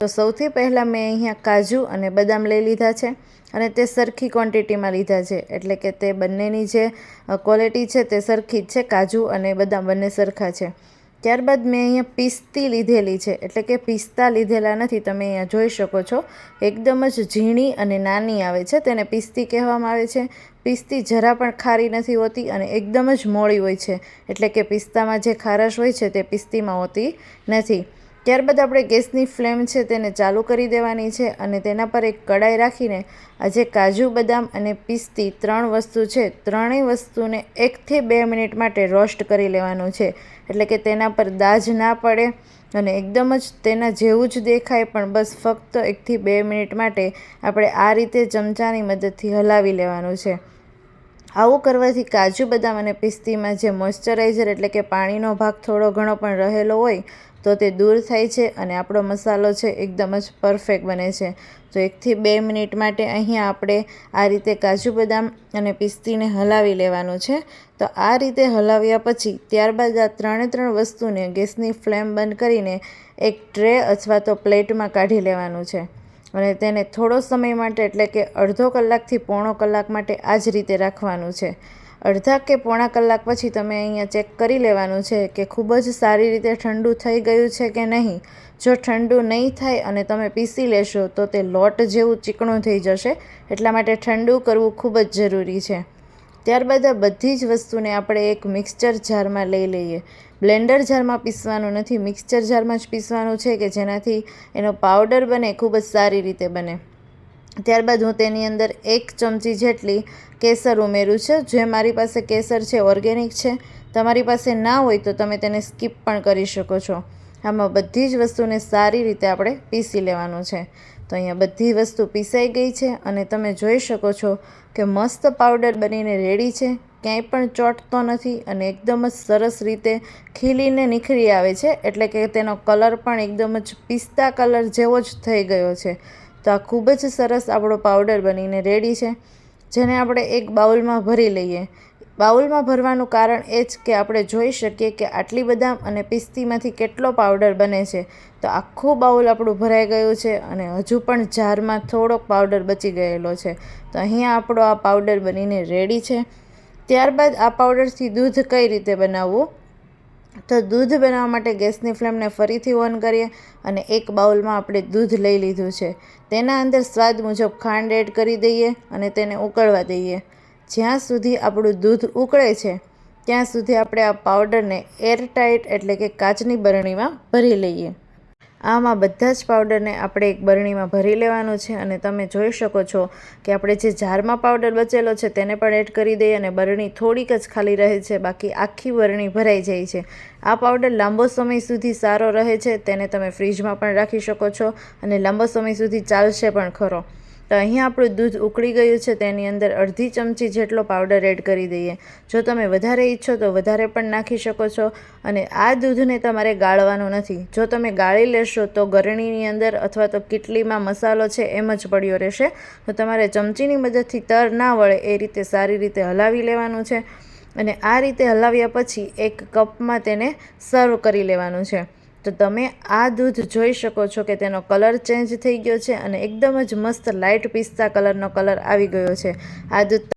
તો સૌથી પહેલાં મેં અહીંયા કાજુ અને બદામ લઈ લીધા છે અને તે સરખી ક્વોન્ટિટીમાં લીધા છે. એટલે કે તે બંનેની જે ક્વોલિટી છે તે સરખી જ છે. કાજુ અને બદામ બંને સરખા છે. ત્યારબાદ મેં અહીંયા પિસ્તી લીધેલી છે. એટલે કે પિસ્તા લીધેલા નથી, તમે અહીંયા જોઈ શકો છો. એકદમ જ ઝીણી અને નાની આવે છે. તેને પિસ્તી કહેવામાં આવે છે. પિસ્તી જરા પણ ખારી નથી હોતી અને એકદમ જ મોળી હોય છે. એટલે કે પિસ્તામાં જે ખારશ હોય છે તે પિસ્તીમાં હોતી નથી. ત્યારબાદ આપણે ગેસની ફ્લેમ છે તેને ચાલુ કરી દેવાની છે અને તેના પર એક કડાઈ રાખીને આજે કાજુ, બદામ અને પિસ્તી ત્રણ વસ્તુ છે. ત્રણેય વસ્તુને એકથી બે મિનિટ માટે રોસ્ટ કરી લેવાનું છે. એટલે કે તેના પર દાજ ના પડે અને એકદમ જ તેના જેવું જ દેખાય, પણ બસ ફક્ત એકથી બે મિનિટ માટે આપણે આ રીતે ચમચાની મદદથી હલાવી લેવાનું છે. આવું કરવાથી કાજુ, બદામ અને પિસ્તીમાં જે મોઇશ્ચરાઇઝર એટલે કે પાણીનો ભાગ થોડો ઘણો પણ રહેલો હોય તો તે દૂર થાય છે અને આપણો મસાલો છે એકદમ જ પરફેક્ટ બને છે. તો એકથી બે મિનિટ માટે અહીંયા આપણે આ રીતે કાજુ બદામ અને પિસ્તીને હલાવી લેવાનું છે. તો આ રીતે હલાવ્યા પછી ત્યારબાદ આ ત્રણે ત્રણ વસ્તુને ગેસની ફ્લેમ બંધ કરીને એક ટ્રે અથવા તો પ્લેટમાં કાઢી લેવાનું છે. અને તેને થોડો સમય માટે એટલે કે અડધો કલાકથી પોણો કલાક માટે આ જ રીતે રાખવાનું છે. અડધા કે પોણા કલાક પછી તમે અહીંયા ચેક કરી લેવાનું છે કે ખૂબ જ સારી રીતે ઠંડુ થઈ ગયું છે કે નહીં. જો ઠંડુ નહીં થાય અને તમે પીસી લેશો, તો તે લોટ જેવું ચીકણું થઈ જશે. એટલા માટે ઠંડુ કરવું ખૂબ જ જરૂરી છે. ત્યારબાદ આ બધી જ વસ્તુને આપણે એક મિક્સચર જારમાં લઈ લઈએ. બ્લેન્ડર જારમાં પીસવાનું નથી, મિક્સચર જારમાં જ પીસવાનું છે કે જેનાથી એનો પાવડર બને, ખૂબ જ સારી રીતે બને. ત્યારબાદ હું તેની અંદર એક ચમચી જેટલી કેસર ઉમેરું છું. જે મારી પાસે કેસર છે, ઓર્ગેનિક છે. તમારી પાસે ના હોય તો તમે તેને સ્કીપ પણ કરી શકો છો. આમાં બધી જ વસ્તુને સારી રીતે આપણે પીસી લેવાનું છે. તો અહીંયા બધી વસ્તુ પીસાઈ ગઈ છે અને તમે જોઈ શકો છો કે મસ્ત પાવડર બનીને રેડી છે. ક્યાંય પણ ચોંટતો નથી અને એકદમ જ સરસ રીતે ખીલીને નીખરી આવે છે. એટલે કે તેનો કલર પણ એકદમ જ પિસ્તા કલર જેવો જ થઈ ગયો છે. તો આ ખૂબ જ સરસ આપણો પાવડર બનીને રેડી છે, જેને આપણે એક બાઉલમાં ભરી લઈએ. બાઉલમાં ભરવાનું કારણ એ જ કે આપણે જોઈ શકીએ કે આટલી બદામ અને પિસ્તીમાંથી કેટલો પાવડર બને છે. તો આખું બાઉલ આપણું ભરાઈ ગયું છે અને હજુ પણ જારમાં થોડોક પાવડર બચી ગયેલો છે. તો અહીંયા આપણો આ પાવડર બનીને રેડી છે. ત્યારબાદ આ પાવડરથી દૂધ કઈ રીતે બનાવવું? તો દૂધ બનાવવા માટે ગેસની ફ્લેમને ફરીથી ઓન કરીએ અને એક બાઉલમાં આપણે દૂધ લઈ લીધું છે. તેના અંદર સ્વાદ મુજબ ખાંડ એડ કરી દઈએ અને તેને ઉકળવા દઈએ. જ્યાં સુધી આપણું દૂધ ઉકળે છે, ત્યાં સુધી આપણે આ પાવડરને એરટાઇટ એટલે કે કાચની બરણીમાં ભરી લઈએ. આમાં બધા જ પાવડરને આપણે એક બરણીમાં ભરી લેવાનું છે અને તમે જોઈ શકો છો કે આપણે જે જારમાં પાવડર બચેલો છે તેને પણ એડ કરી દઈએ અને બરણી થોડીક જ ખાલી રહે છે, બાકી આખી બરણી ભરાઈ જાય છે. આ પાવડર લાંબો સમય સુધી સારો રહે છે, તેને તમે ફ્રીજમાં પણ રાખી શકો છો અને લાંબો સમય સુધી ચાલશે પણ ખરો. તો અહીંયા આપણું દૂધ ઉકળી ગયું છે, તેની અંદર અડધી ચમચી જેટલો પાવડર એડ કરી દઈએ. જો તમે વધારે ઈચ્છો તો વધારે પણ નાખી શકો છો અને આ દૂધને તમારે ગાળવાનું નથી. જો તમે ગાળી લેશો તો ગરણીની અંદર અથવા તો કીટલીમાં મસાલો છે એમ જ પડ્યો રહેશે. તો તમારે ચમચીની મદદથી તર ના વળે એ રીતે સારી રીતે હલાવી લેવાનું છે અને આ રીતે હલાવ્યા પછી એક કપમાં તેને સર્વ કરી લેવાનું છે. તો તમે આ દૂધ જોઈ શકો છો કે તેનો કલર ચેન્જ થઈ ગયો છે અને એકદમ જ મસ્ત લાઇટ પિસ્તા કલરનો કલર આવી ગયો છે. આ દૂધ